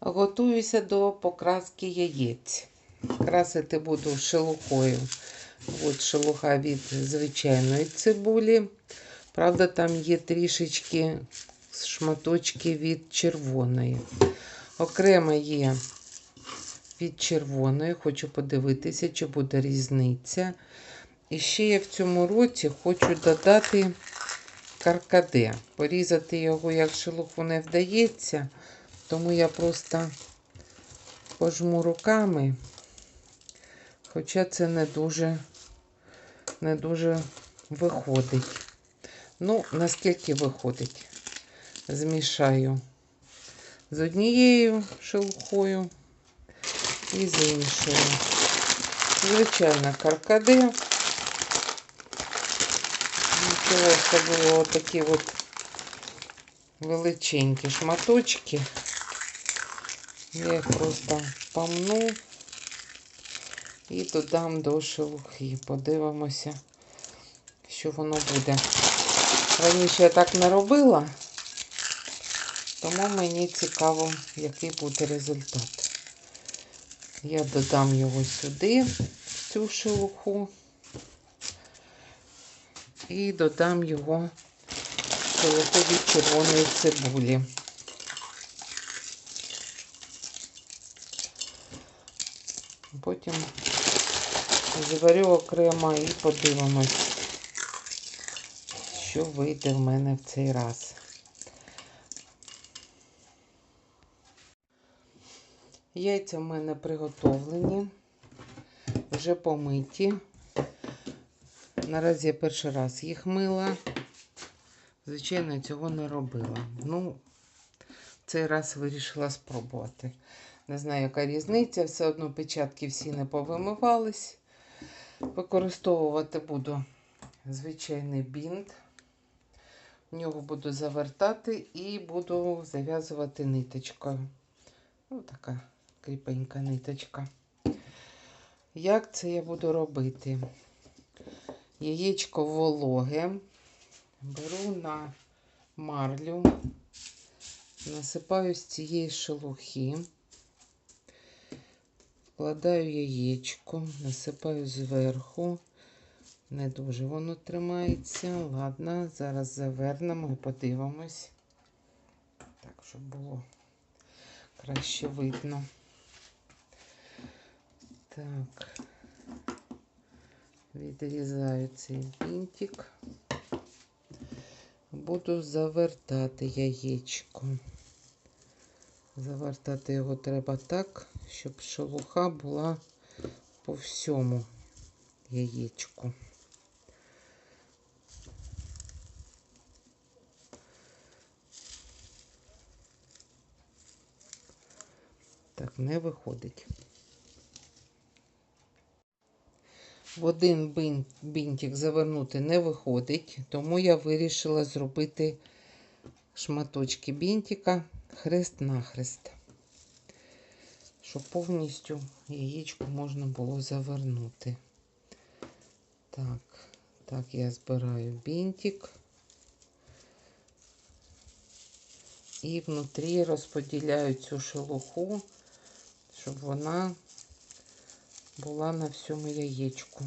Готуюся до покраски яєць. Красити буду шелухою. От шелуха від звичайної цибулі. Правда, там є трішечки шматочки від червоної. Окремо є від червоної. Хочу подивитися, чи буде різниця. І ще я в цьому році хочу додати каркаде. Порізати його як шелуху не вдається, тому я просто пожму руками. Хоча це не дуже, не дуже виходить. Ну, наскільки виходить, змішаю з однією шелухою і з іншою. Звичайно, каркаде. Нічого особливого такі от величенькі шматочки. Я їх просто помну і додам до шелухи. Подивимося, що воно буде. Раніше я так не робила, тому мені цікаво, який буде результат. Я додам його сюди, в цю шелуху, і додам його в шелуху від червоної цибулі. Потім зварю окремо і подивимось, що вийде в мене в цей раз. Яйця в мене приготовлені, вже помиті. Наразі я перший раз їх мила. Звичайно, цього не робила. Ну, цей раз вирішила спробувати. Не знаю, яка різниця, все одно печатки всі не повимивались. Використовувати буду звичайний бінт. В нього буду завертати і буду зав'язувати ниточкою. Ось така кріпенька ниточка. Як це я буду робити? Яєчко вологе. Беру на марлю, насипаю з цієї шелухи. Вкладаю яєчко, насипаю зверху. Не дуже воно тримається. Ладно, зараз завернемо і подивимось. Так, щоб було краще видно. Так, відрізаю цей бінтик. Буду завертати яєчко. Завертати його треба так, щоб шелуха була по всьому яєчку. Так, не виходить. В один бінтик завернути не виходить, тому я вирішила зробити шматочки бінтика хрест-нахрест, щоб повністю яєчко можна було завернути. Так, так я збираю бінтик. І внутрі розподіляю цю шелуху, щоб вона була на всьому яєчку.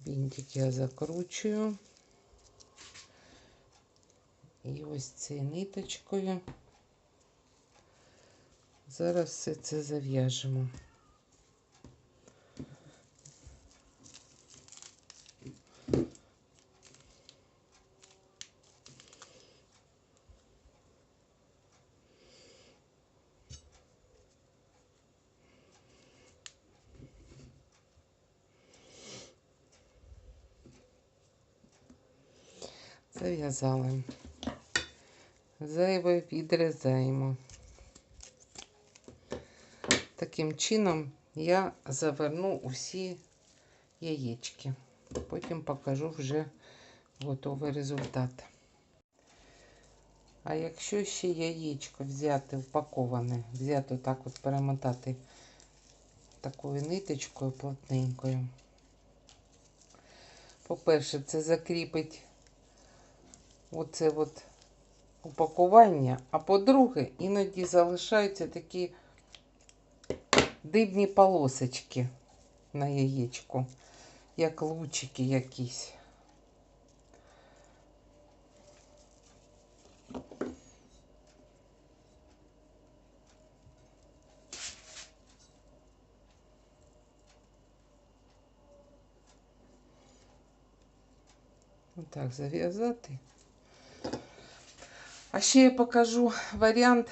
Бінтик я закручую. І ось цією ниточкою. Зараз все це зав'яжемо. Зав'язали. Зайве відрізаємо. Таким чином я заверну усі яєчки. Потім покажу вже готовий результат. А якщо ще яєчко взяти упаковане, взяти так от перемотати такою ниточкою плотненькою. По-перше, це закріпить оце от упакування, а по-друге, іноді залишаються такі дивні полосочки на яєчку, як лучики якісь. Отак зав'язати. А ще я покажу варіант,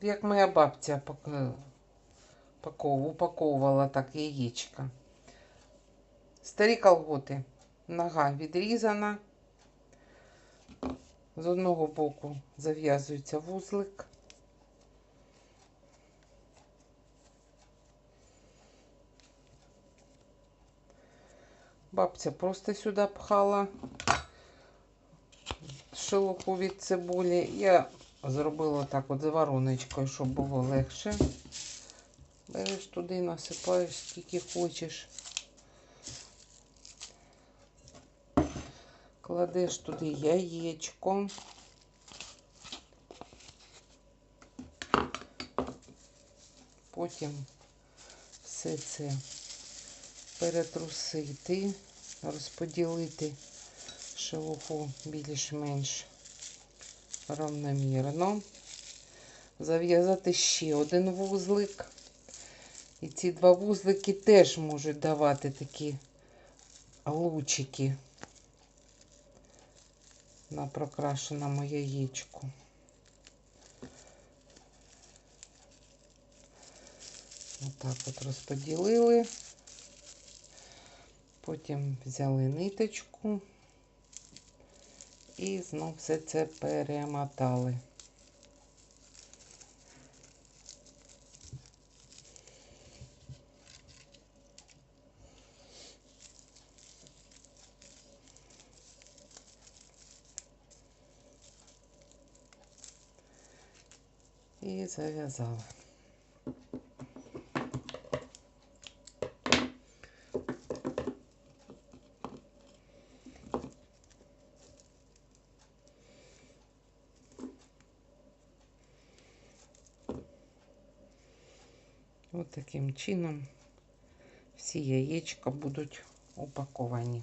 як моя бабця пак- упаковувала так яєчка. Старі колготи. Нога відрізана. З одного боку зав'язується вузлик. Бабця просто сюди пхала шелуху від цибулі. Я зробила так от з вороночкою, щоб було легше. Береш туди, насипаєш скільки хочеш. Кладеш туди яєчко. Потім все це перетрусити, розподілити шелуху більш-менш равномірно. Зав'язати ще один вузлик. І ці два вузлики теж можуть давати такі лучики на прокрашеному яєчку. Отак от розподілили. Потім взяли ниточку і знов все це перемотали. І зав'язали. Ось таким чином всі яєчка будуть упаковані.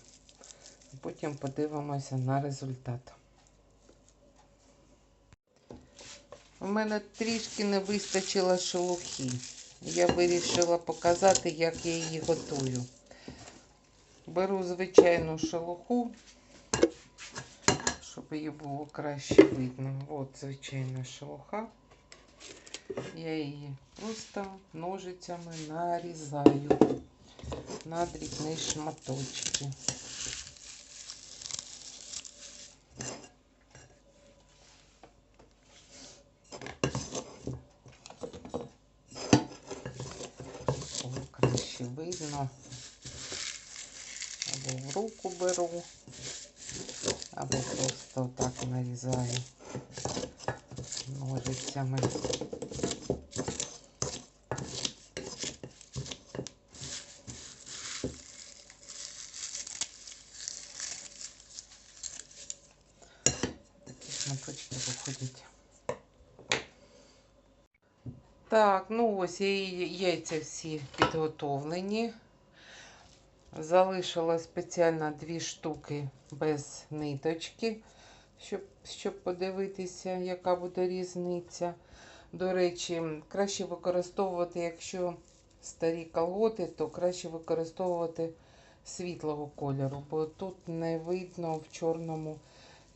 Потім подивимося на результат. У мене трішки не вистачило шелухи. Я вирішила показати, як я її готую. Беру звичайну шелуху, щоб її було краще видно. От звичайна шелуха. Я її просто ножицями нарізаю на дрібні шматочки. О, видно. Або в руку беру, або просто так нарізаю ножицями. Такі шматочки виходять. Так, ну ось і яйця всі підготовлені. Залишила спеціально дві штуки без ниточки, щоб, щоб подивитися, яка буде різниця. До речі, краще використовувати, якщо старі колготи, то краще використовувати світлого кольору, бо тут не видно в чорному,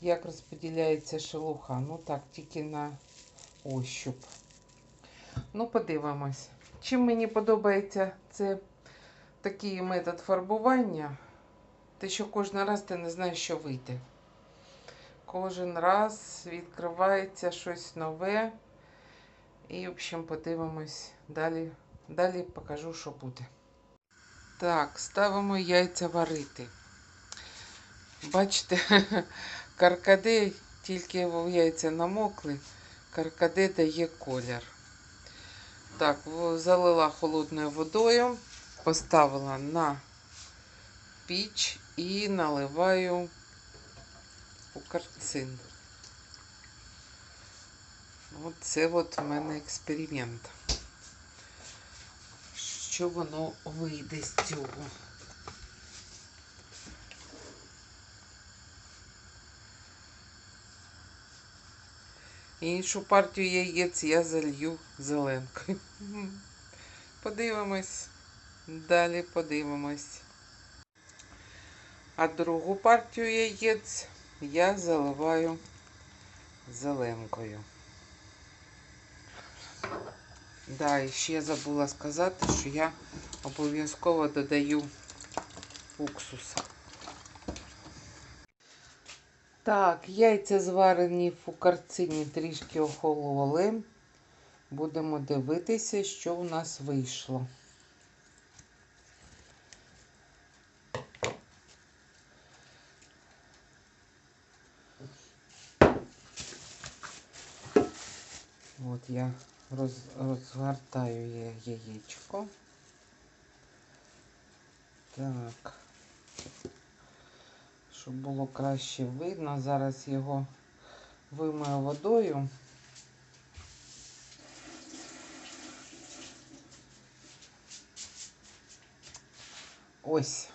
як розподіляється шелуха. Ну так, тільки на ощуп. Ну, подивимось. Чим мені подобається це такий метод фарбування, те, що кожен раз ти не знаєш, що вийде. Кожен раз відкривається щось нове. І, в общем, подивимось далі. Далі покажу, що буде. Так, ставимо яйця варити. Бачите, каркаде, тільки яйця намокли, каркаде дає колір. Так, залила холодною водою, поставила на піч і наливаю фукарцин. Оце от в мене експеримент. Що воно вийде з цього? Іншу партію яєць я залью зеленкою. Подивимось. Далі подивимось. А другу партію яєць я заливаю зеленкою. Да, і ще забула сказати, що я обов'язково додаю уксус. Так, яйця зварені в фукарцині трішки охололи. Будемо дивитися, що у нас вийшло. От я роз, розгортаю яєчко. Так. Щоб було краще видно, зараз його вимию водою. Ось.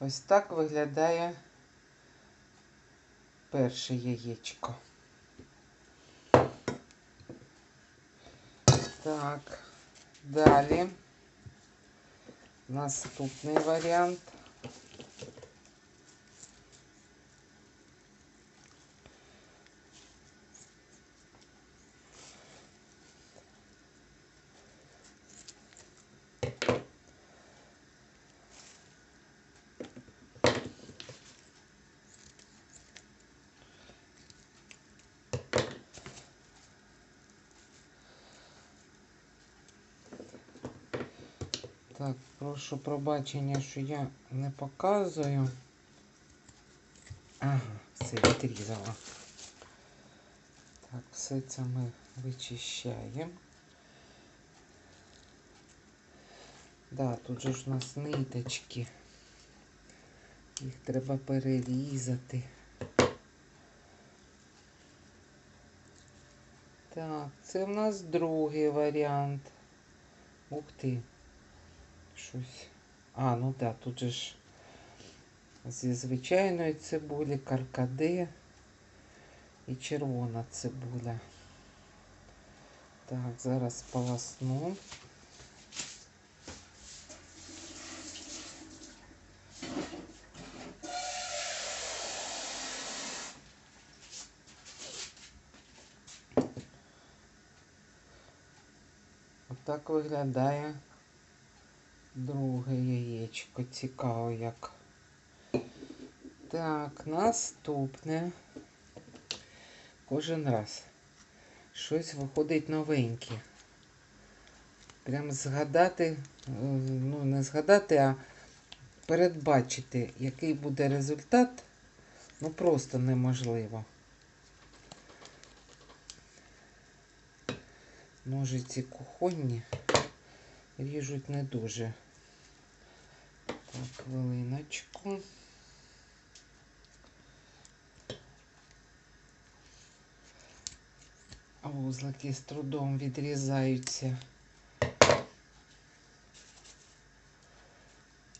Ось так виглядає перше яєчко. Так, далі наступний варіант. Так, прошу пробачення, що я не показую. Ага, все відрізала. Так, все це ми вичищаємо. Да, тут же ж у нас ниточки. Їх треба перерізати. Так, це в нас другий варіант. Ух ти. Щось. А, ну так, да, тут же ж зі звичайної цибулі, каркаде і червона цибуля. Так, зараз полосну. Отак виглядає друге яєчко. Цікаво як. Так, наступне. Кожен раз щось виходить новеньке. Прям згадати, ну, не згадати, а передбачити, який буде результат, ну просто неможливо. Ножиці кухонні ріжуть не дуже. Так, хвилиночку. Вузлики з трудом відрізаються.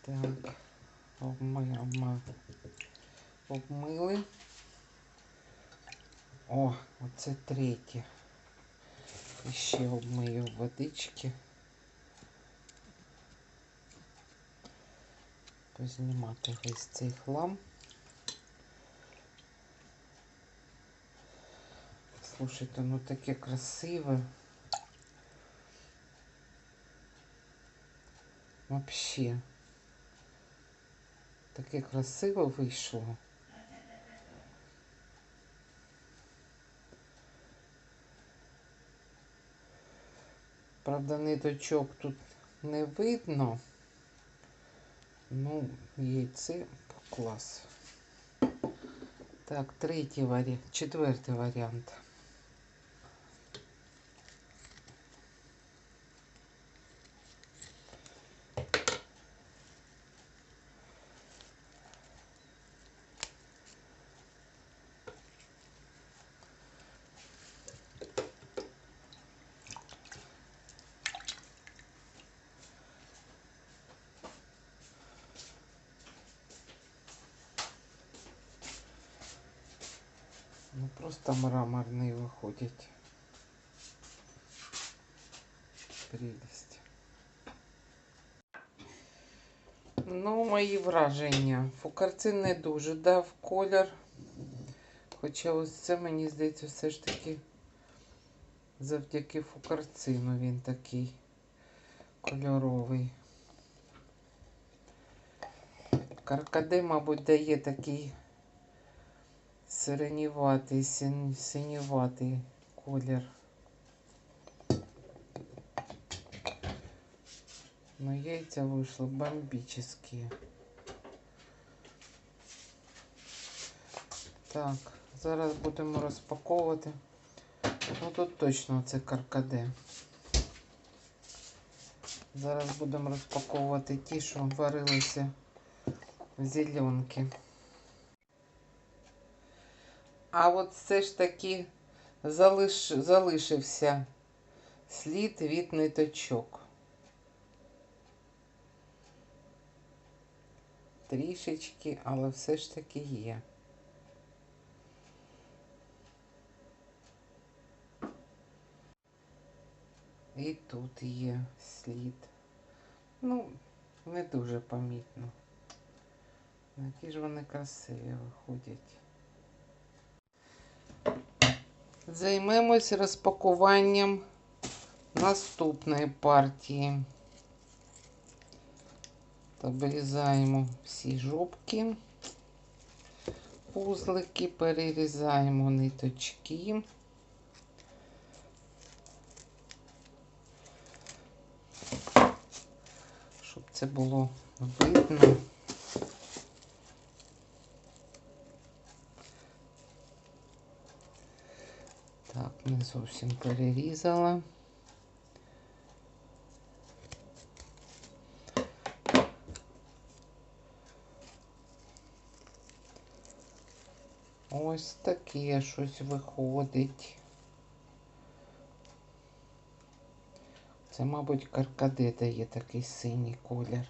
Так, обми, обми, обмили. О, оце третє. І ще обмию водички. Познімати весь цей хлам. Слушайте, ну таке красиве. Вообще. Таке красиво вийшло. Правда, ниточок тут не видно. Ну, яйце класс. Так, третий вариант, четвертый варіант. Ну просто мраморний виходять. Прелість. Ну, мої враження. Фукарцин не дуже дав колір. Хоча ось це, мені здається, все ж таки завдяки фукарцину він такий кольоровий. Каркаде, мабуть, дає такий сиреніватий, син- синюватий колір. Но яйця вийшли бомбические. Так, зараз будемо розпаковувати. Ну тут точно це каркаде. Зараз будемо розпаковувати ті, що варилися в зеленки. А от все ж таки залиш... залишився слід від ниточок. Трішечки, але все ж таки є. І тут є слід. Ну, не дуже помітно. Які ж вони красиві виходять. Займемось розпакуванням наступної партії. Обрізаємо всі жопки, пузлики, перерізаємо ниточки. Щоб це було видно. Так, не зовсім перерізала. Ось таке щось виходить. Це, мабуть, каркаде дає такий синій колір.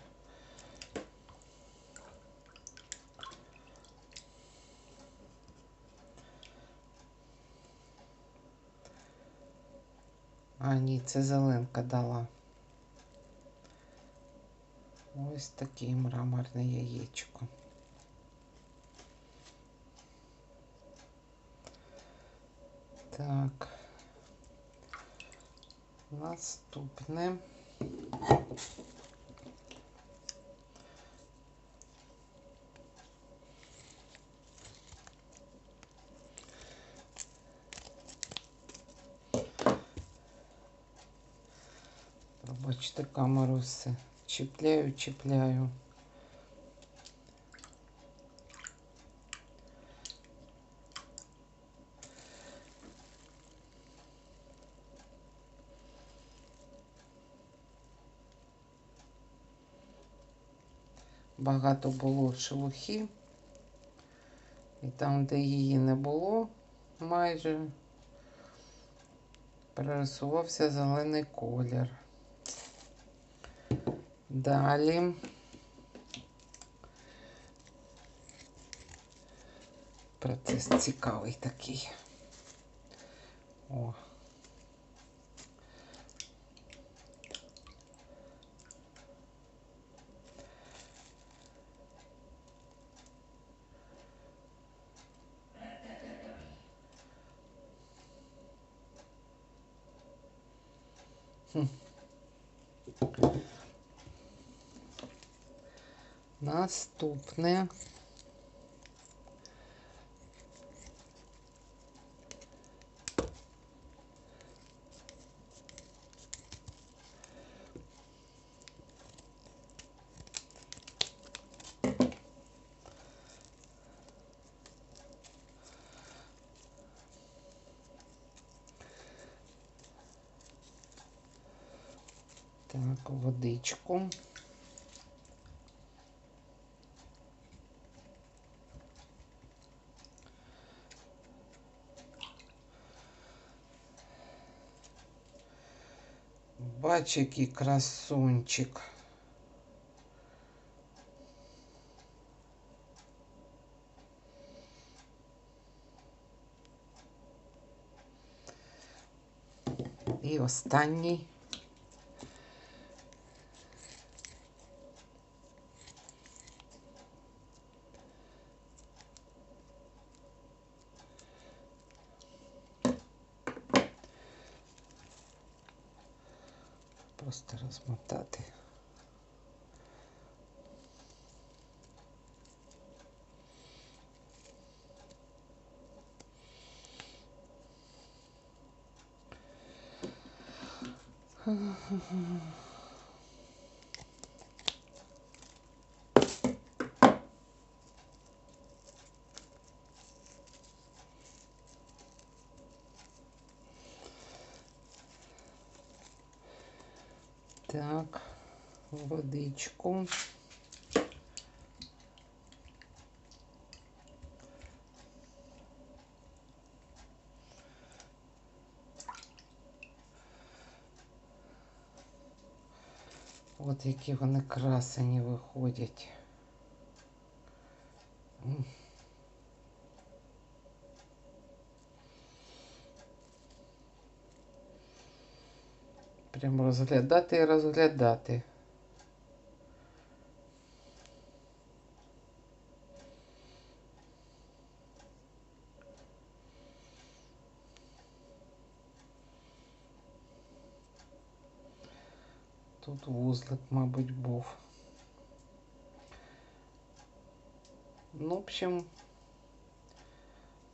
Ні, це зеленка дала. Ось таке мраморне яєчко. Так. Наступне. Все. Чіпляю, чіпляю. Багато було шелухи. І там, де її не було, майже перерисувався зелений колір. Далі. Процес цікавий такий. О. Наступне. Так, водичку. Собачек и красунчик. и останній. Просто розмотати. водичку. От які вони красені виходять. М. Прям розглядати і розглядати. Тут вузлик, мабуть, був. Ну, в общем,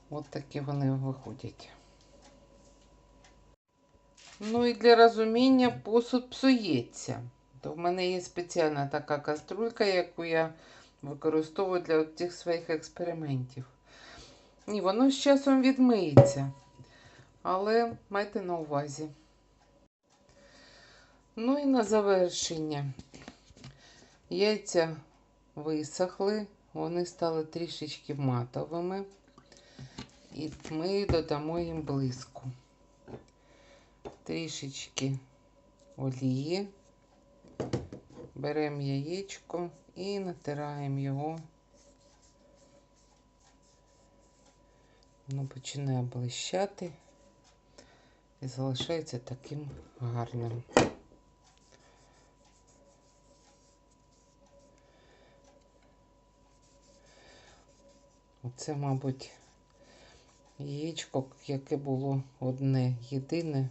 от такі вони виходять. Ну і для розуміння посуд псується. То в мене є спеціальна така каструлька, яку я використовую для цих своїх експериментів. Ні, воно з часом відмиється. Але майте на увазі. Ну і на завершення. Яйця висохли, вони стали трішечки матовими. І ми додамо їм блиску. Трішечки олії. Беремо яєчко і натираємо його. Воно починає блищати і залишається таким гарним. Оце, мабуть, яєчко, яке було одне єдине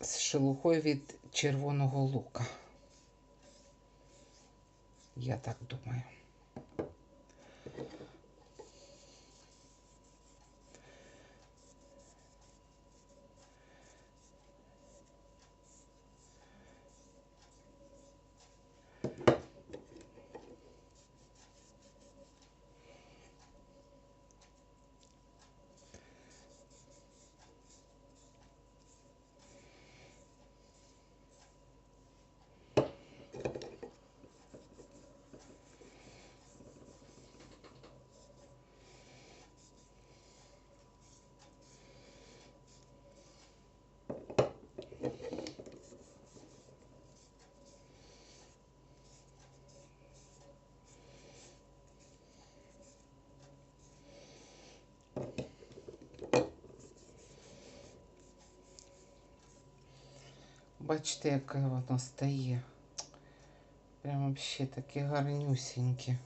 з шелухою від червоного лука. Я так думаю. Бачите, яке воно стає. Прям вообще таке гарнюсіньке.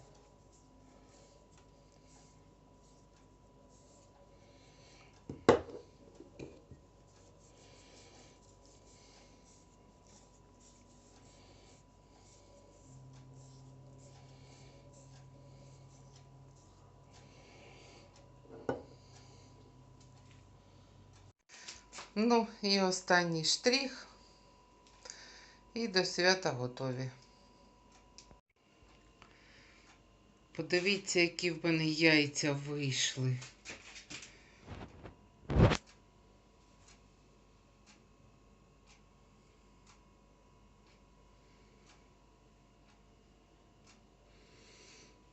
Ну і останній штрих. І до свята готові. Подивіться, які в мене яйця вийшли.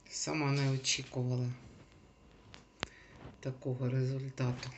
Сама не очікувала такого результату.